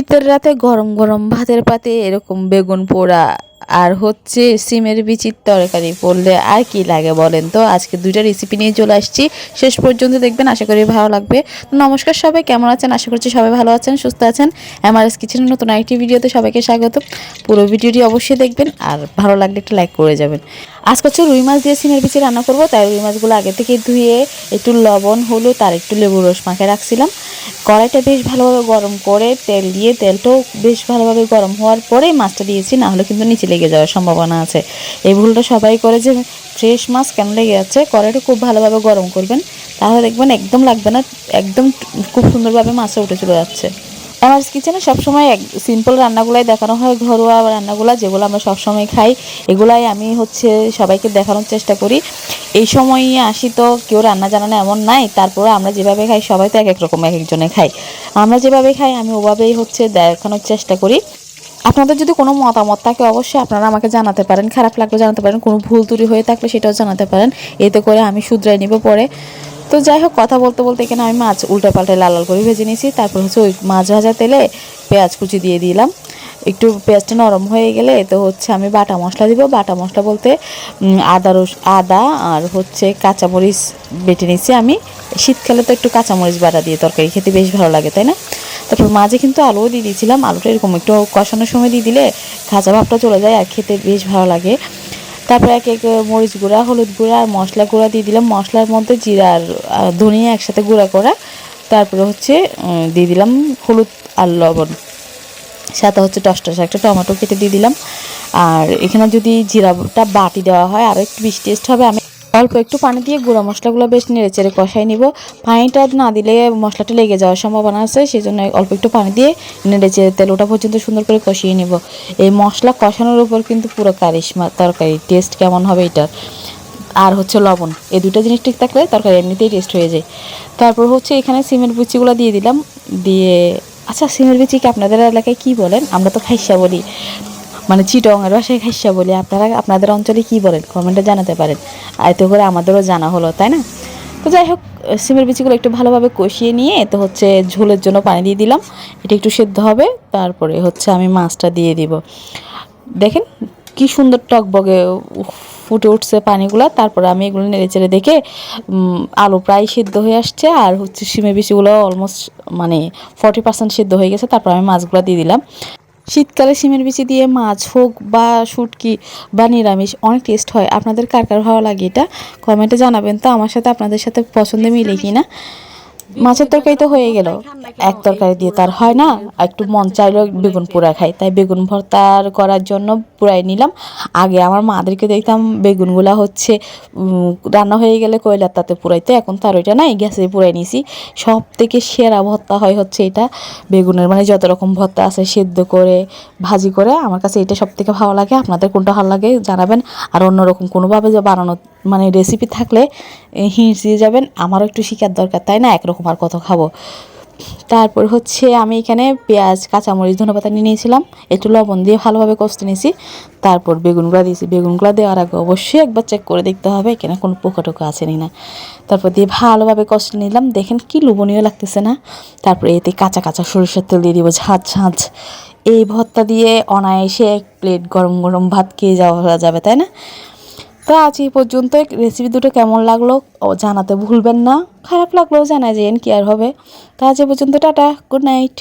শীতের রাতে গরম গরম ভাতের পাতে এরকম বেগুন পোড়া, আর হচ্ছে সিমের বিচির তরকারি পড়লে আর কি লাগে বলেন তো? আজকে দুইটা রেসিপি নিয়ে চলে আসছি। শেষ পর্যন্ত দেখবেন, আশা করি ভালো লাগবে। তো নমস্কার সবাই, কেমন আছেন? আশা করছি সবাই ভালো আছেন, সুস্থ আছেন। এমআরএস কিচেনের নতুন আরেকটি ভিডিওতে সবাইকে স্বাগত। পুরো ভিডিওটি অবশ্যই দেখবেন, আর ভালো লাগলে একটা লাইক করে যাবেন। আজকে হচ্ছে রুই মাছ দিয়ে সিমের বিচি রান্না করব। তাই রুই মাছগুলো আগে থেকে ধুয়ে একটু লবণ, হলুদ, আর একটু লেবু রস মাখে রাখছিলাম। কড়াইটা বেশ ভালোভাবে গরম করে তেল দিয়ে, তেলটাও বেশ ভালোভাবে গরম হওয়ার পরে মাছটা দিয়েছি, না হলে কিন্তু নিচে লেগে যাওয়ার সম্ভাবনা আছে। এই ভুলটা সবাই করে যে ফ্রেশ মাছ কেন লেগে যাচ্ছে, কড়াইটা খুব ভালোভাবে গরম করবেন, তাহলে দেখবেন একদম লাগবে না, একদম খুব সুন্দরভাবে মাছটা উঠে চলে যাচ্ছে। আমার কিচেনে সবসময় এক সিম্পল রান্নাগুলাই দেখানো হয়, ঘরোয়া রান্নাগুলা যেগুলো আমরা সবসময় খাই, এগুলাই আমি হচ্ছে সবাইকে দেখানোর চেষ্টা করি। এই সময় আসি তো কেউ রান্না জানানো এমন নাই, তারপরে আমরা যেভাবে খাই, সবাই তো এক এক রকম এক একজনে খাই। আমরা যেভাবে খাই, আমি ওভাবেই হচ্ছে দেখানোর চেষ্টা করি। আপনাদের যদি কোনো মতামত থাকে, অবশ্যই আপনারা আমাকে জানাতে পারেন। খারাপ লাগলে জানাতে পারেন। কোনো ভুল ত্রুটি হয়ে থাকলে সেটাও জানাতে পারেন। এতে করে আমি শুধরাই নিব পরে। তো যাই হোক, কথা বলতে বলতে এখানে আমি মাছ উল্টা পাল্টে লাল লাল করে ভেজে নিয়েছি। তারপর হচ্ছে ওই মাছ ভাজা তেলে পেঁয়াজ কুচি দিয়ে দিলাম। একটু পেঁয়াজটা নরম হয়ে গেলে তো হচ্ছে আমি বাটা মশলা দিব। বাটা মশলা বলতে আদা রস, আদা আর হচ্ছে কাঁচামরিচ বেটে নিয়েছি আমি। শীতকালে তো একটু কাঁচামরিচ বাটা দিয়ে তরকারি খেতে বেশ ভালো লাগে, তাই না? তারপর মাঝে কিন্তু আলুও দিয়ে দিয়েছিলাম। আলুটা এরকম একটু কষানোর সময় দিয়ে দিলে খাঁচা ভাবটা চলে যায় আর খেতে বেশ ভালো লাগে। তারপরে এক এক মরিচ গুঁড়া, হলুদ গুঁড়া আর মশলা গুঁড়া দিয়ে দিলাম। মশলার মধ্যে জিরা আর ধনিয়া একসাথে গুঁড়া করা। তারপরে হচ্ছে দিয়ে দিলাম হলুদ আর লবণ। সাথে হচ্ছে টসটস, একটা টমেটো কেটে দিয়ে দিলাম। আর এখানে যদি জিরাটা বাটি দেওয়া হয় আরও একটু বেশি টেস্ট হবে। আমি অল্প একটু পানি দিয়ে গুঁড়া মশলাগুলো বেশ নেড়ে চেড়ে কষাই নিব। পানিটা না দিলে মশলাটা লেগে যাওয়ার সম্ভাবনা আছে সেই জন্য অল্প একটু পানি দিয়ে নেড়ে চেড়ে তেল ওটা পর্যন্ত সুন্দর করে কষিয়ে নিব। এই মশলা কষানোর উপর কিন্তু পুরো কারিশমা তরকারি, টেস্ট কেমন হবে এটার। আর হচ্ছে লবণ এই দুটো জিনিস ঠিক থাকলে তরকারি এমনিতেই টেস্ট হয়ে যায়। তারপর হচ্ছে এখানে সিমেন্ট বিচিগুলো দিয়ে দিলাম। দিয়ে আচ্ছা সিমেন্ট বিচিকে আপনাদের এলাকায় কি বলেন? আমরা তো খাইসা বলি। মানে চিটংয়ের বাসায় খাইসা বলি, আপনারা আপনাদের অঞ্চলে কি বলেন? কমেন্টে জানাতে পারেন। আর এতে করে আমাদেরও জানা হলো, তাই না? তো যাই হোক, সিমের বিচিগুলো একটু ভালোভাবে কষিয়ে নিয়ে তো হচ্ছে ঝোলের জন্য পানি দিয়ে দিলাম। এটা একটু সেদ্ধ হবে, তারপরে হচ্ছে আমি মাছটা দিয়ে দিব। দেখেন কি সুন্দর টকবগে ফুটে উঠছে পানিগুলো। তারপরে আমি এগুলো নেড়ে চেড়ে দেখে আলু প্রায় সিদ্ধ হয়ে আসছে, আর হচ্ছে সিমে বিচিগুলো অলমোস্ট মানে ফর্টি পার্সেন্ট সিদ্ধ হয়ে গেছে। তারপর আমি মাছগুলো দিয়ে দিলাম। শীতকালে সিমের বিচি দিয়ে মাছ, হোক বা শুটকি বা নিরামিষ, অনেক টেস্ট হয়। আপনাদের কার কার ভালো লাগে এটা? কমেন্টে জানাবেন। তো আমার সাথে আপনাদের সাথে পছন্দ মিলে কি না মাছের তরকারি তো হয়ে গেল। এক তরকারি দিয়ে তার হয় না একটু মন চাইলো বেগুন পোড়া খাই। তাই বেগুন ভর্তার করার জন্য পুরাই নিলাম। আগে আমার মাদেরকে দেখতাম বেগুনগুলা হচ্ছে রান্না হয়ে গেলে কয়লার তাতে পুরাইতে এখন তার ওইটা নাই, গ্যাসে পুরাই নিছি। সব থেকে সেরা ভর্তা হয় হচ্ছে এটা, বেগুনের মানে যত রকম ভর্তা আছে সেদ্ধ করে, ভাজি করে। আমার কাছে এটা সব থেকে ভালো লাগে। আপনাদের কোনটা ভালো লাগে জানাবেন। আর অন্যরকম কোনোভাবে যে বানানো মানে রেসিপি থাকলে হিঁস দিয়ে যাবেন। আমারও একটু শিকার দরকার, তাই না? একরকম আর কত খাব। তারপর হচ্ছে আমি এখানে পেঁয়াজ, কাঁচামরিচ, ধনেপাতা নিয়ে নিয়েছিলাম। একটু লবণ দিয়ে ভালোভাবে কষতে নিয়েছি। তারপর বেগুনগুলো দিয়েছি। বেগুনগুলা দেওয়ার আগে অবশ্যই একবার চেক করে দেখতে হবে এখানে কোনো পোকা টোকা আছে নি তারপর দিয়ে ভালোভাবে কষতে নিলাম। দেখেন কি লোভনীয় লাগতেছে না? তারপরে এতে কাঁচা কাঁচা সরিষার তেল দিয়ে দিব, ঝাঁঝ ঝাঁঝ। এই ভর্তা দিয়ে অনায়াসে এক প্লেট গরম গরম ভাত খেয়ে যাওয়া যাবে, তাই না? তো আজ এই পর্যন্ত রেসিপি দুটো কেমন লাগল জানাতে ভুলবেন না। খারাপ লাগলেও জানা যেন কি আর হবে। তো আজ এই পর্যন্ত, টাটা গুড নাইট